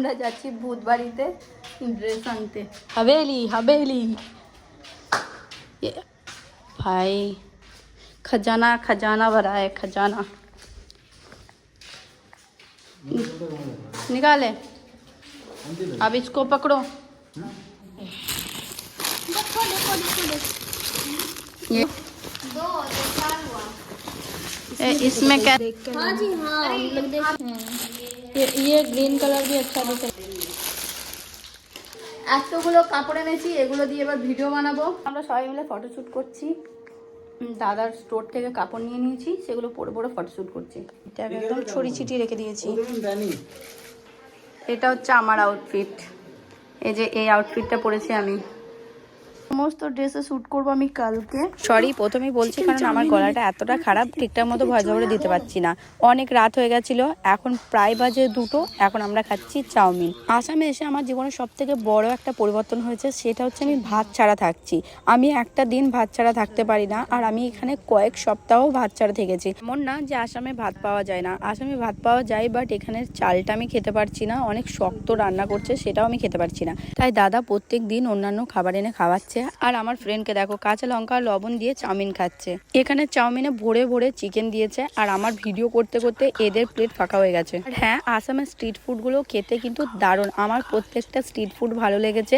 আমরা যাচ্ছি ভূতবাড়িতে ড্রেস আনতে হাভেলি হাভেলি ये भाई खजाना खजाना भरा है खजाना निकाले अब इसको पकड़ो देखो देखो देखो देखो ये दो तो चार हुआ ए, इसमें क्या हाँ जी हाँ हम लोग देख ये, ये ग्रीन कलर भी अच्छा दिख रहा এতগুলো কাপড় এনেছি এগুলো দিয়ে এবার ভিডিও বানাবো আমরা সবাই মিলে ফটোশ্যুট করছি উম, দাদার স্টোর থেকে কাপড় নিয়ে নিয়েছি সেগুলো পরে পরে ফটোশ্যুট করছি এটা একদম ছড়ি ছিটিয়ে রেখে দিয়েছি এটা হচ্ছে আমার আউটফিট এই যে এই আউটফিটটা পরেছি আমি সমস্ত ড্রেসে শ্যুট করব আমি কালকে। সরি প্রথমেই বলছি কারণ আমার গলাটা এতটা খারাপ ঠিকঠাক মতো ভয় জবরে দিতে পারছি না। অনেক রাত হয়ে গেছিল এখন প্রায় বাজে দুটো এখন আমরা খাচ্ছি চাউমিন। আসামে এসে আমার জীবনে সব থেকে বড় একটা পরিবর্তন হয়েছে সেটা হচ্ছে আমি ভাত ছাড়া থাকছি। আমি একটা দিন ভাত ছাড়া থাকতে পারি না আর আমি এখানে কয়েক সপ্তাহ ভাত ছাড়া থেকেছি। এমন না যে আসামে ভাত পাওয়া যায় না। আসামে ভাত পাওয়া যায় বাট এখানের চালটা আমি খেতে পারছি না অনেক শক্ত রান্না করছে সেটাও আমি খেতে পারছি না। তাই দাদা প্রত্যেক দিন অন্যান্য খাবার এনে খাওয়াচ্ছে আর আমার ফ্রেন্ডকে দেখো, কাঁচা লঙ্কা লবণ দিয়ে চাউমিন খাচ্ছে। এখানে চাউমিনে ভরে ভরে চিকেন দিয়েছে আর আমার ভিডিও করতে করতে এদের প্লেট ফাঁকা হয়ে গেছে। আর হ্যাঁ আসামের স্ট্রিট ফুডগুলো খেতে কিন্তু দারুণ। আমার প্রত্যেকটা স্ট্রিট ফুড ভালো লেগেছে।